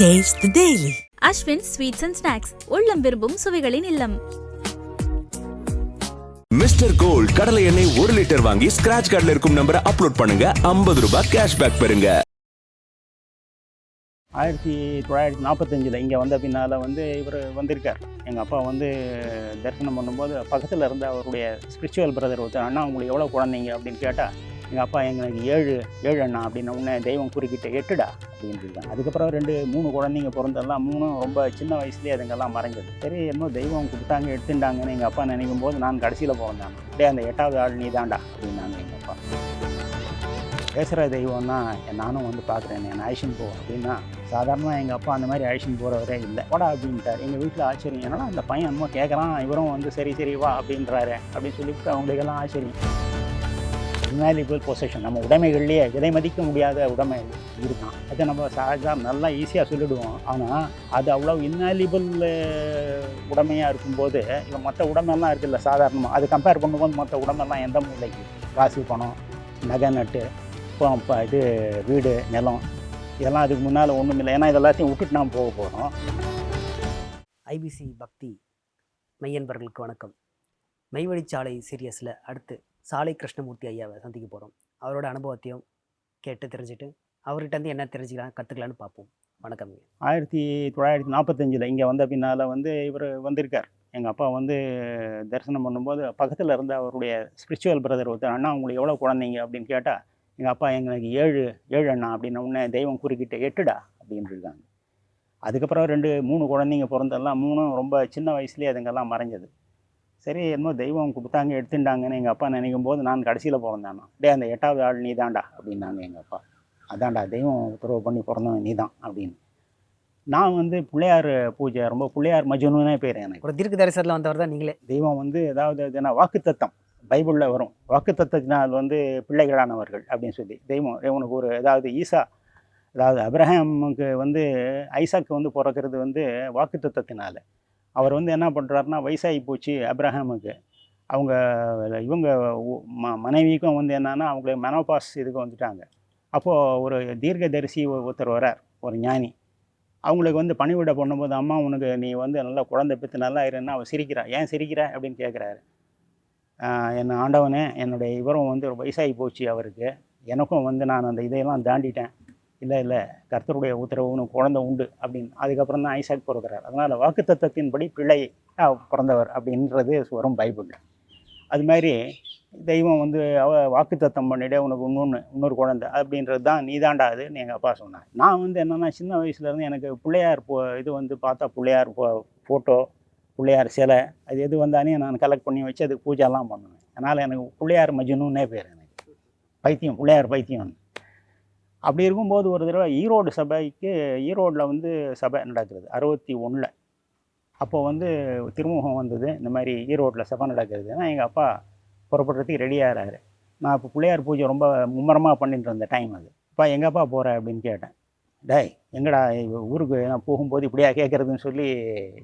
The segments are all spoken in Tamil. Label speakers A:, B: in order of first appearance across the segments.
A: Taste the Daily.
B: Ashwin sweets and snacks உள்ளம் விரும்பும் சுவைகளின் இல்லம்.
C: மிஸ்டர் கோல்ட் கடலை எண்ணெய் ஒரு லிட்டர் வாங்கி ஸ்கிராச் கார்டில் இருக்கும் நம்பரை அப்லோட் பண்ணுங்க. 50 ரூபாய் கேஷ்பேக் பெறுங்க.
D: ஆயிரத்தி தொள்ளாயிரத்தி நாற்பத்தஞ்சில் இங்கே வந்த பின்னால் வந்து இவர் வந்திருக்கார். எங்கள் அப்பா வந்து தரிசனம் பண்ணும்போது பக்கத்தில் இருந்த அவருடைய ஸ்பிரிச்சுவல் பிரதர் ஒருத்தர் அண்ணா உங்களுக்கு எவ்வளோ குழந்தைங்க? அப்படின்னு கேட்டால் எங்கள் அப்பா எங்களுக்கு ஏழு ஏழு அண்ணா அப்படின்னு உடனே தெய்வம் குறுக்கிட்ட எட்டுடா அப்படின்னு சொல்லிட்டு அதுக்கப்புறம் ரெண்டு மூணு குழந்தைங்க பிறந்தெல்லாம் மூணும் ரொம்ப சின்ன வயசுலேயே அதுங்கெல்லாம் மறைஞ்சது. சரி என்னமோ தெய்வம் கொடுத்தாங்க எடுத்துட்டாங்கன்னு எங்கள் அப்பா நினைக்கும் போது நான் கடைசியில் பிறந்தேன் அப்படியே அந்த எட்டாவது ஆள் நீ தாண்டா அப்படின்னாங்க எங்கள் அப்பா. பேசுகிற தெய்வம் தான் நானும் வந்து பார்க்குறேன் என் ஆயிஷன் போ அப்படின்னா சாதாரணமாக எங்கள் அப்பா அந்த மாதிரி ஆயிஷன் போகிறவரே இல்லை. வாடா அப்படின்ட்டார். எங்கள் வீட்டில் ஆச்சரியம் என்னன்னா அந்த பையன் என்னமோ கேட்குறான் இவரும் வந்து சரி சரி வா அப்படின்றாரு அப்படின்னு சொல்லிவிட்டு அவங்களுக்கெல்லாம் ஆச்சரியம். இன்வேல்யூபிள் பொசிஷன் நம்ம உடைமைகள்லேயே விலை மதிக்க முடியாத உடைமை இருக்கான் அதை நம்ம சகஜா நல்லா ஈஸியாக சொல்லிடுவோம். ஆனால் அது அவ்வளோ இன்வேல்யூபிள் உடைமையாக இருக்கும்போது இப்போ மற்ற உடம்பெல்லாம் இருக்குல்ல சாதாரணமாக அது கம்பேர் பண்ணும்போது மற்ற உடம்பெல்லாம் எந்த மூலைக்கு? காசு பணம் நகை நட்டு இப்போ இப்போ இது வீடு நிலம். இதெல்லாம் அதுக்கு முன்னால் ஒன்றும் இல்லை. ஏன்னா இதெல்லாத்தையும் விட்டுட்டு நாம் போக போகிறோம்
E: ஐபிசி பக்தி மெய்யன்பர்களுக்கு வணக்கம். மெய்வழிச்சாலை சீரியஸில் அடுத்து சாலை கிருஷ்ணமூர்த்தி ஐயாவை சந்திக்க போகிறோம் அவரோட அனுபவத்தையும் கேட்டு தெரிஞ்சுட்டு அவர்கிட்ட வந்து என்ன தெரிஞ்சுக்கலாம் கற்றுக்கலான்னு பார்ப்போம். வணக்கம்
D: ஆயிரத்தி தொள்ளாயிரத்தி நாற்பத்தஞ்சில் இங்கே வந்த பின்னால் வந்து இவர் வந்திருக்கார். எங்கள் அப்பா வந்து தரிசனம் பண்ணும்போது பக்கத்தில் இருந்த அவருடைய ஸ்பிரிச்சுவல் பிரதர் ஒருத்தர் அண்ணா உங்களுக்கு எவ்வளோ குழந்தைங்க? அப்படின்னு கேட்டால் எங்கள் அப்பா எங்களுக்கு ஏழு ஏழு அண்ணா அப்படின்ன உடனே தெய்வம் குறுக்கிட்டு எட்டுடா அப்படின்ட்டு இருக்காங்க. அதுக்கப்புறம் ரெண்டு மூணு குழந்தைங்க பிறந்தெல்லாம் மூணும் ரொம்ப சின்ன வயசுலேயே அதுங்கெல்லாம் மறைஞ்சது. சரி என்னமோ தெய்வம் கொடுத்தாங்க எடுத்துட்டாங்கன்னு எங்கள் அப்பா நினைக்கும் போது நான் கடைசியில் பிறந்தானா டே அந்த எட்டாவது ஆள் நீ தாண்டா அப்படின்னாங்க எங்கள் அப்பா. அதான்டா தெய்வம் உத்தரவு பண்ணி பிறந்தவன் நீ தான் அப்படின்னு. நான் வந்து பிள்ளையார் பூஜை ரொம்ப பிள்ளையார் மஜ்னுனே பேர் எனக்கு.
E: ஒரு தீர்க்க தரிசனத்தில் வந்தவர் தான் நீங்களே.
D: தெய்வம் வந்து ஏதாவது இதுனா வாக்குத்தத்தம் பைபிளில் வரும். வாக்குத்தத்தத்தினால் வந்து பிள்ளைகளானவர்கள் அப்படின்னு சொல்லி தெய்வம் இவனுக்கு ஒரு ஏதாவது ஈசா அதாவது அப்ரஹாமுக்கு வந்து ஐசாக்கு வந்து பிறக்கிறது வந்து வாக்குத்தத்தத்தினால. அவர் வந்து என்ன பண்ணுறாருன்னா வயசாகி போச்சு அப்ரஹாமுக்கு. அவங்க இவங்க ம மனைவிக்கும் வந்து என்னென்னா அவங்களுக்கு மெனோபாஸ் இதுக்கு வந்துட்டாங்க. அப்போது ஒரு தீர்க்கதரிசி ஒருத்தர் வரார் ஒரு ஞானி. அவங்களுக்கு வந்து பணிவிட பண்ணும்போது அம்மா உனக்கு நீ வந்து நல்லா குழந்தை பெற்று நல்லா இருன்னா அவள் சிரிக்கிறா. ஏன் சிரிக்கிற? அப்படின்னு கேட்குறாரு என் ஆண்டவனே என்னுடைய இவரும் வந்து ஒரு வயசாகி போச்சு அவருக்கு. எனக்கும் வந்து நான் அந்த இதையெல்லாம் தாண்டிட்டேன். இல்லை இல்லை கர்த்தருடைய உத்தரவு உனக்கு குழந்தை உண்டு அப்படின்னு. அதுக்கப்புறம் தான் ஐசாக் பிறக்கிறார் அதனால் வாக்குத்தத்தத்தின்படி பிள்ளை பிறந்தவர் அப்படின்றது வரும் பைபிளில். அது மாதிரி தெய்வம் வந்து அவ வாக்குத்தத்தம் பண்ணிட்டே உனக்கு இன்னொன்று இன்னொரு குழந்தை அப்படின்றது தான் நீதாண்டா அதுன்னு எங்கள் அப்பா சொன்னார். நான் வந்து என்னென்னா சின்ன வயசுலேருந்து எனக்கு பிள்ளையார் போ இது வந்து பார்த்தா பிள்ளையார் போ ஃபோட்டோ பிள்ளையார் சிலை அது எது வந்தானே நான் கலெக்ட் பண்ணி வச்சு அதுக்கு பூஜைலாம் பண்ணுவேன். அதனால் எனக்கு பிள்ளையார் மஜ்னுன்னே பேர் எனக்கு. பைத்தியம் பிள்ளையார் பைத்தியம் அப்படி இருக்கும்போது ஒரு தடவை ஈரோடு சபைக்கு ஈரோட்டில் வந்து சபை நடக்கிறது அறுபத்தி ஒன்றில் அப்போது வந்து திருமுகம் வந்தது இந்த மாதிரி ஈரோட்டில் சபை நடக்கிறதுனா எங்கள் அப்பா புறப்படுறதுக்கு ரெடியாகிறாரு நான் இப்போ பிள்ளையார் பூஜை ரொம்ப மும்மரமாக பண்ணிட்டு இருந்த டைம் அது. அப்பா எங்கப்பா போகிற அப்படின்னு கேட்டேன். டேய் எங்கடா ஊருக்கு நான் போகும்போது இப்படியா கேட்குறதுன்னு சொல்லி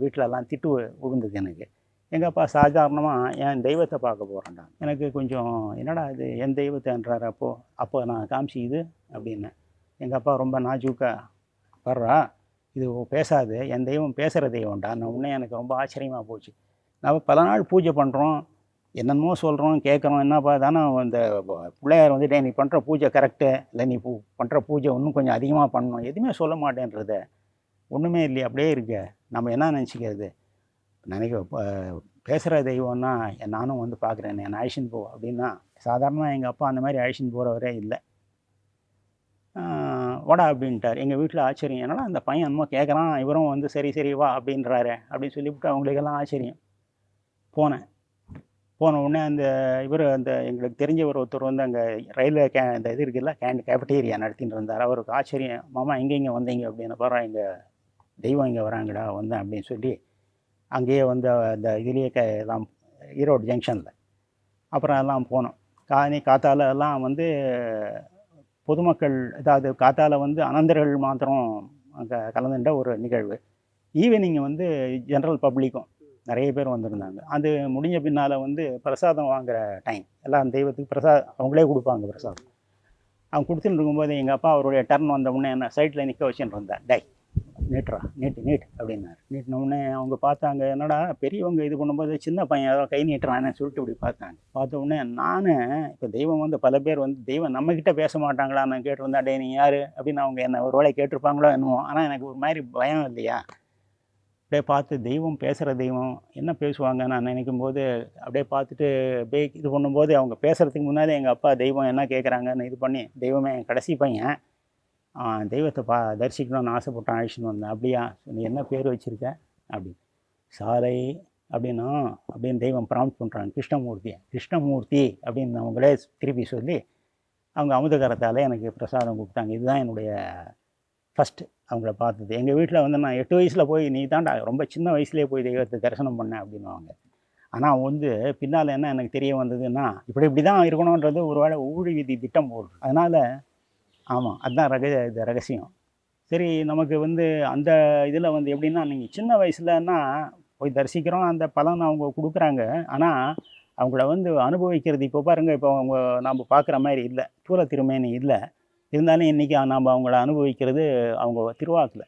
D: வீட்டிலலாம் திட்டு விழுந்தது எனக்கு. எங்கள் அப்பா சாதாரணமாக என் தெய்வத்தை பார்க்க போகிறேன்டா எனக்கு கொஞ்சம் என்னடா இது என் தெய்வத்தைன்றார் அப்போது அப்போ நான் காமிச்சி இது அப்படின்னேன் எங்கள் அப்பா ரொம்ப நாஜூக்கா வர்றா இது பேசாது என் தெய்வம் பேசுகிற தெய்வம்டா. நான் உடனே எனக்கு ரொம்ப ஆச்சரியமாக போச்சு. நம்ம பல நாள் பூஜை பண்ணுறோம் என்னென்னமோ சொல்கிறோம் கேட்குறோம் என்னப்பா தானே இந்த பிள்ளையார் வந்துட்டு நீ பண்ணுற பூஜை கரெக்டு இல்லை நீ பூ பண்ணுற பூஜை இன்னும் கொஞ்சம் அதிகமாக பண்ணணும். எதுவுமே சொல்ல மாட்டேன்றத. ஒன்றுமே இல்லையே அப்படியே இருக்க. நம்ம என்ன நினச்சிக்கிறது? நினைக்க பேசுகிற தெய்வம்னா நானும் வந்து பார்க்குறேன் என் ஐஷன் போ அப்படின்னா சாதாரணமாக எங்கள் அப்பா அந்த மாதிரி ஐஷன் போகிறவரே இல்லை. வடா அப்படின்ட்டார். எங்கள் வீட்டில் ஆச்சரியம். என்னடா அந்த பையன் என்னமோ கேட்குறான் இவரும் வந்து சரி சரி வா அப்படின்றாரு. அப்படின்னு சொல்லிவிட்டு அவங்களுக்கெல்லாம் ஆச்சரியம். போனேன். போன உடனே அந்த இவர் அந்த எங்களுக்கு தெரிஞ்சவர் ஒருத்தர் வந்து அங்கே ரயில்வே கே அந்த இது இருக்குல்ல கேண்ட் கேஃபட்டேரியா நடத்திட்டு இருந்தார். அவருக்கு ஆச்சரியம் மாமா எங்கே இங்கே வந்தீங்க? அப்படின்னு. பாரு இங்கே தெய்வம் இங்கே வராங்கடா வந்தேன் அப்படின்னு சொல்லி அங்கேயே வந்து அந்த இதுலேயே க எல்லாம் ஈரோடு ஜங்ஷனில். அப்புறம் எல்லாம் போனோம். காணி காத்தால எல்லாம் வந்து பொதுமக்கள் அதாவது காத்தால வந்து அனந்தர்கள் மாத்திரம் அங்கே கலந்துட்ட ஒரு நிகழ்வு. ஈவினிங் வந்து ஜென்ரல் பப்ளிக்கும் நிறைய பேர் வந்திருந்தாங்க. அது முடிஞ்ச பின்னால் வந்து பிரசாதம் வாங்குற டைம் எல்லாம் தெய்வத்துக்கு பிரசாதம் அவங்களே கொடுப்பாங்க பிரசாதம். அவங்க கொடுத்துட்டு இருக்கும்போது எங்கள் அப்பா அவருடைய டர்ன் வந்த உடனே என்ன சைட்டில் நிற்க வச்சுட்டு இருந்தார். டை நீட்டுறா நீட்டு நீட் அப்படின்னாரு. நீட்டினோடனே அவங்க பார்த்தாங்க என்னடா பெரியவங்க இது பண்ணும்போது சின்ன பையன் யாரோ கை நீட்டுறான்னு சொல்லிட்டு இப்படி பார்த்தாங்க. பார்த்த உடனே நான் இப்போ தெய்வம் வந்து பல பேர் வந்து தெய்வம் நம்மக்கிட்ட பேச மாட்டாங்களா? நான் கேட்டிருந்தா டே நீ யார்? அப்படின்னு அவங்க என்ன ஒரு வேலை கேட்டிருப்பாங்களோ என்னமோ. ஆனால் எனக்கு ஒரு மாதிரி பயம் இல்லையா? அப்படியே பார்த்து தெய்வம் பேசுகிற தெய்வம் என்ன பேசுவாங்க? நான் நினைக்கும் போது அப்படியே பார்த்துட்டு அப்படியே இது பண்ணும்போது அவங்க பேசுகிறதுக்கு முன்னாடி எங்கள் அப்பா தெய்வம் என்ன கேட்குறாங்கன்னு இது பண்ணி தெய்வமே என் கடைசி பையன். தெய்வத்தை பா தரிசிக்கணும்னு ஆசைப்பட்டான் அழிச்சுன்னு வந்தேன். அப்படியா? நீ என்ன பேர் வச்சுருக்க? அப்படி சாலை அப்படின்னா அப்படின்னு தெய்வம் ப்ராம்ப்ட் பண்ணுறாங்க கிருஷ்ணமூர்த்தி. கிருஷ்ணமூர்த்தி அப்படின்னு அவங்களே திருப்பி சொல்லி அவங்க அமுதகரத்தால் எனக்கு பிரசாதம் கொடுத்தாங்க. இதுதான் என்னுடைய ஃபஸ்ட்டு அவங்கள பார்த்தது. எங்கள் வீட்டில் வந்து நான் எட்டு வயசில் போய் நீ தாண்டா ரொம்ப சின்ன வயசுலேயே போய் தெய்வத்தை தரிசனம் பண்ணேன் அப்படின்னுவாங்க. ஆனால் வந்து பின்னால் என்ன எனக்கு தெரிய வந்ததுன்னா இப்படி இப்படி தான் இருக்கணுன்றது ஒரு வேளை ஊழி விதி திட்டம் போடுது அதனால் ஆமாம் அதுதான் ரக இது ரகசியம். சரி நமக்கு வந்து அந்த இதில் வந்து எப்படின்னா நீங்கள் சின்ன வயசுலன்னா போய் தரிசிக்கிறோம் அந்த பலன் அவங்க கொடுக்குறாங்க. ஆனால் அவங்கள வந்து அனுபவிக்கிறது இப்போ பாருங்கள் இப்போ அவங்க நம்ம பார்க்குற மாதிரி இல்லை. தூர திருமேனி இல்லை. இருந்தாலும் இன்றைக்கி நாம் அவங்கள அனுபவிக்கிறது அவங்க திருவாக்கில்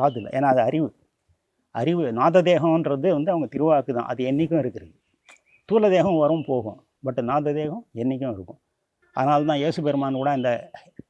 D: காதில். ஏன்னா அது அறிவு. அறிவு நாத தேகம்ன்றது வந்து அவங்க திருவாக்கு தான். அது என்றைக்கும் இருக்கிறது. தூள தேகம் வரும் போகும். பட் நாத தேகம் என்றைக்கும் இருக்கும். அதனால தான் இயேசு பெருமான் கூட இந்த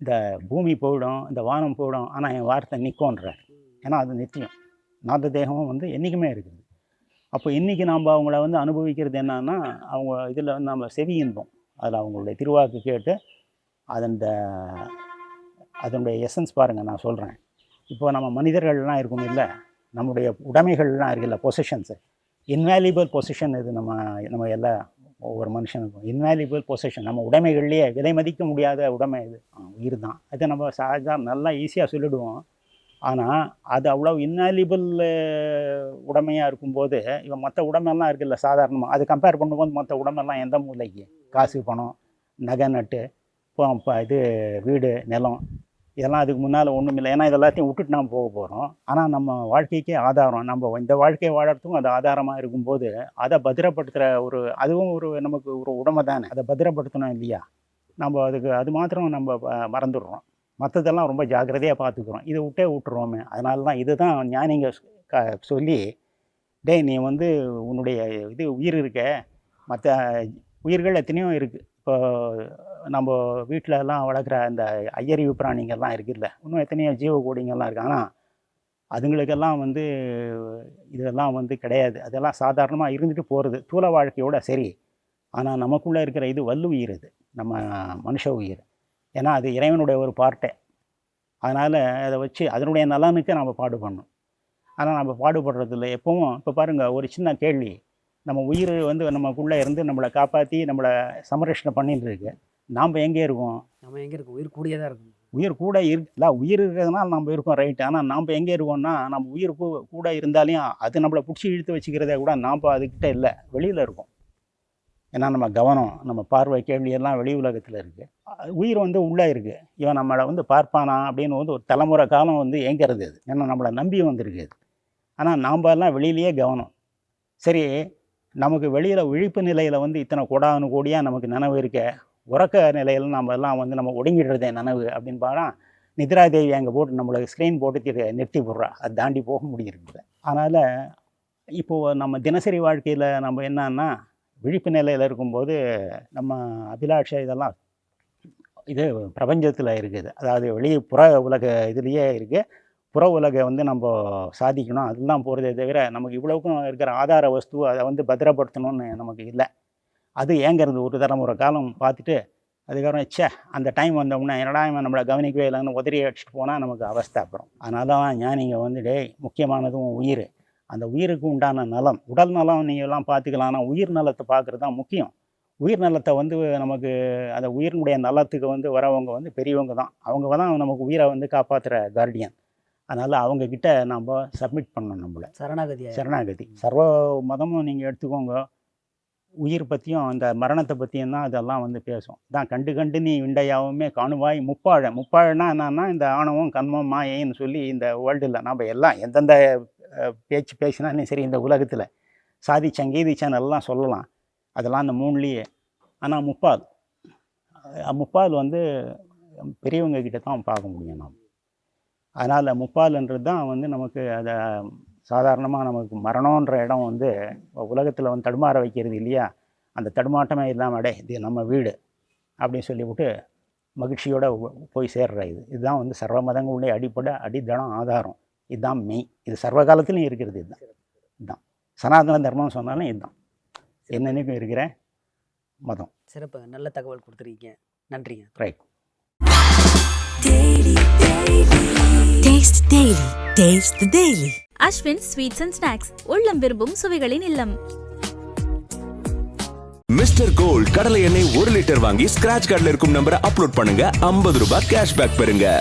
D: இந்த பூமி போயிடும் இந்த வானம் போயிடும் ஆனால் என் வார்த்தை நிற்கோன்றார் ஏன்னா அது நித்தியம். நாத தேகமும் வந்து என்றைக்குமே இருக்குது. அப்போ இன்றைக்கி நாம் அவங்கள வந்து அனுபவிக்கிறது என்னன்னா அவங்க இதில் வந்து நம்ம செவி இன்பம். அதில் அவங்களுடைய திருவாக்கு கேட்டு அதன் அதனுடைய எசன்ஸ் பாருங்கள் நான் சொல்கிறேன் இப்போ நம்ம மனிதர்கள்லாம் இருக்கும் இல்லை நம்முடைய உடைமைகள்லாம் இருக்குல்ல பொசிஷன்ஸு இன்வேல்யூபிள் பொசிஷன் இது நம்ம நம்ம எல்லா ஒவ்வொரு மனுஷனுக்கும். இன்வேல்யூபிள் பொசிஷன் நம்ம உடைமைகள்லேயே விலை மதிக்க முடியாத உடைமை இது? உயிர் தான் அதை நம்ம சகஜா நல்லா ஈஸியாக சொல்லிடுவோம். ஆனால் அது அவ்வளோ இன்வேல்யூபிள் உடைமையாக இருக்கும்போது இவன் மற்ற உடைமைலாம் இருக்குல்ல சாதாரணமாக அது கம்பேர் பண்ணும்போது மற்ற உடைமைலாம் எந்த மூலைக்கு? காசு பணம் நகை நட்டு இப்போ இப்போ இது வீடு நிலம் இதெல்லாம் அதுக்கு முன்னால் ஒன்றும் இல்லை ஏன்னா இதெல்லாத்தையும் விட்டுட்டு நாம் போக போகிறோம் ஆனால் நம்ம வாழ்க்கைக்கே ஆதாரம். நம்ம இந்த வாழ்க்கையை வாழறதுக்கும் அது ஆதாரமாக இருக்கும்போது அதை பத்திரப்படுத்துகிற ஒரு அதுவும் ஒரு நமக்கு ஒரு உடமை தானே. அதை பத்திரப்படுத்தணும் இல்லையா? நம்ம அதுக்கு அது மாத்திரம் நம்ம மறந்துடுறோம். மற்றதெல்லாம் ரொம்ப ஜாக்கிரதையாக பார்த்துக்குறோம். இதை விட்டே விட்டுருவோமே அதனால தான் இதுதான் ஞானிங்க க சொல்லி டேய் நீ வந்து உன்னுடைய இது உயிர் இருக்க. மற்ற உயிர்கள் எத்தனையோ இருக்குது இப்போ நம்ம வீட்டிலலாம் வளர்க்குற அந்த ஐயறிவு பிராணிங்கள்லாம் இருக்குதுல்ல. இன்னும் எத்தனையோ ஜீவகோடிங்கள்லாம் இருக்குது ஆனால் அதுங்களுக்கெல்லாம் வந்து இதெல்லாம் வந்து கிடையாது. அதெல்லாம் சாதாரணமாக இருந்துட்டு போகிறது தூள வாழ்க்கையோட சரி. ஆனால் நமக்குள்ளே இருக்கிற இது வல்லு உயிர் இது. நம்ம மனுஷ உயிர். ஏன்னா அது இறைவனுடைய ஒரு பார்ட்டே அதனால் அதை வச்சு அதனுடைய நலனுக்கு நம்ம பாடுபடணும். ஆனால் நம்ம பாடுபடுறதில்ல. எப்பவும் இப்போ பாருங்கள் ஒரு சின்ன கேள்வி. நம்ம உயிர் வந்து நமக்குள்ளே இருந்து நம்மளை காப்பாற்றி நம்மளை சமரட்சணை பண்ணிட்டு இருக்கு. நாம் எங்கே இருக்கோம்?
E: நம்ம எங்கே இருக்கோம்? உயிர் கூடியே தான் இருக்கும்.
D: உயிர் கூட இருக்குல்ல உயிர் இருக்கிறதுனால நம்ம இருக்கோம் ரைட் ஆனால் நாம் எங்கே இருக்கோம்னா நம்ம உயிர் கூ- கூட இருந்தாலையும் அது நம்மளை பிடிச்சி இழுத்து வச்சுக்கிறதே கூட நாம் அதுக்கிட்ட இல்லை. வெளியில் இருக்கோம். ஏன்னா நம்ம கவனம் நம்ம பார்வை கேள்வி எல்லாம் வெளி உலகத்தில் இருக்குது உயிர் வந்து உள்ளே இருக்குது இவன் நம்மளை வந்து பார்ப்பானா அப்படின்னு வந்து ஒரு தலைமுறை காலம் வந்து ஏங்கிறது அது. ஏன்னா நம்மளை நம்பி வந்திருக்கு அது. ஆனால் நாம் எல்லாம் வெளியிலேயே கவனம். சரி நமக்கு வெளியில் விழிப்பு நிலையில் வந்து இத்தனை கோடானு கோடியாக நமக்கு நினைவு இருக்க. உறக்க நிலையில் நம்ம எல்லாம் வந்து நம்ம ஒடுங்கிடுறது நனவு அப்படின்னு பார்த்தா நித்ரா தேவி அங்கே போட்டு நம்மளை ஸ்க்ரீன் போட்டு திரு- நிறுத்தி போடுறா அதை தாண்டி போக முடியிருக்குது அதனால் இப்போது நம்ம தினசரி வாழ்க்கையில் நம்ம என்னன்னா விழிப்பு நிலையில் இருக்கும்போது நம்ம அபிலாஷை இதெல்லாம் இது பிரபஞ்சத்தில் இருக்குது. அதாவது வெளியே புற உலக இதுலேயே இருக்குது புற உலகை வந்து நம்ம சாதிக்கணும். அதெல்லாம் போகிறதே தவிர நமக்கு இவ்வளவுக்கும் இருக்கிற ஆதார வஸ்து அதை வந்து பத்திரப்படுத்தணும்னு நமக்கு இல்லை. அது ஏங்கிறது ஒரு தலைமுறை காலம் பார்த்துட்டு அதுக்கப்புறம் ச்சே அந்த டைம் வந்தோம்னா என்னடா இவன் நம்மளை கவனிக்கவே இல்லைன்னு உதறி அடிச்சுட்டு போனால் நமக்கு அவஸ்தை அப்புறம். அதனால தான் ஞானிங்க வந்து டேய் முக்கியமானதும் உயிர். அந்த உயிருக்கு உண்டான நலம் உடல் நலம் நீங்கள் எல்லாம் பார்த்துக்கலாம். ஆனால் உயிர் நலத்தை பார்க்குறது தான் முக்கியம். உயிர் நலத்தை வந்து நமக்கு அந்த உயிரினுடைய நலத்துக்கு வந்து வரவங்க வந்து பெரியவங்க தான். அவங்க தான் நமக்கு உயிரை வந்து காப்பாற்றுற கார்டியன் அதனால் அவங்கக்கிட்ட நம்ம சப்மிட் பண்ணணும் நம்மளை.
E: சரணாகதியா?
D: சரணாகதி. சர்வ மதமும் நீங்கள் எடுத்துக்கோங்க. உயிர் பற்றியும் அந்த மரணத்தை பற்றியும் தான் அதெல்லாம் வந்து பேசும். தான் கண்டு கண்டு நீ விண்டையாவுமே காணுவாய் முப்பாழ. முப்பாழனா என்னன்னா இந்த ஆணவம் கண்மம் மாயைன்னு சொல்லி இந்த வேர்ல்டில் நம்ம எல்லாம் எந்தெந்த பேச்சு பேசினாலும் சரி இந்த உலகத்தில் சாதி சங்கீதி சேனல்லாம் எல்லாம் சொல்லலாம். அதெல்லாம் அந்த மூணுலேயே ஆனால் முப்பால். முப்பால் வந்து பெரியவங்க கிட்ட தான் பார்க்க முடியும் நாம். அதனால் முப்பால்ன்றது தான் வந்து நமக்கு அதை சாதாரணமாக நமக்கு மரணன்ற இடம் வந்து உலகத்தில் வந்து தடுமாற வைக்கிறது இல்லையா? அந்த தடுமாட்டமே இல்லாமல் அடே இது நம்ம வீடு அப்படின்னு சொல்லிவிட்டு மகிழ்ச்சியோட போய் சேர்ற இது. இதுதான் வந்து சர்வ மதங்களுடைய அடிப்படை அடித்தளம் ஆதாரம். இதுதான் மெய். இது சர்வ காலத்துலையும் இருக்கிறது இதுதான். இதுதான். சனாதன தர்மம் சொன்னாலும் இதுதான். என்னென்னைக்கும் இருக்கிற மதம்.
E: சிறப்புங்க நல்ல தகவல் கொடுத்துருக்கீங்க. நன்றிங்க.
D: Right.
A: Taste Daily. Taste the Daily.
B: Ashwin sweets and snacks உள்ளம் விரும்பும் சுவைகளின் இல்லம்.
C: மிஸ்டர் கோல்ட் கடலை எண்ணெய் ஒரு லிட்டர் வாங்கி ஸ்கிராச் கார்டில் இருக்கும் நம்பரை அப்லோட் பண்ணுங்க. ஐம்பது ரூபாய் கேஷ்பேக் பெறுங்க.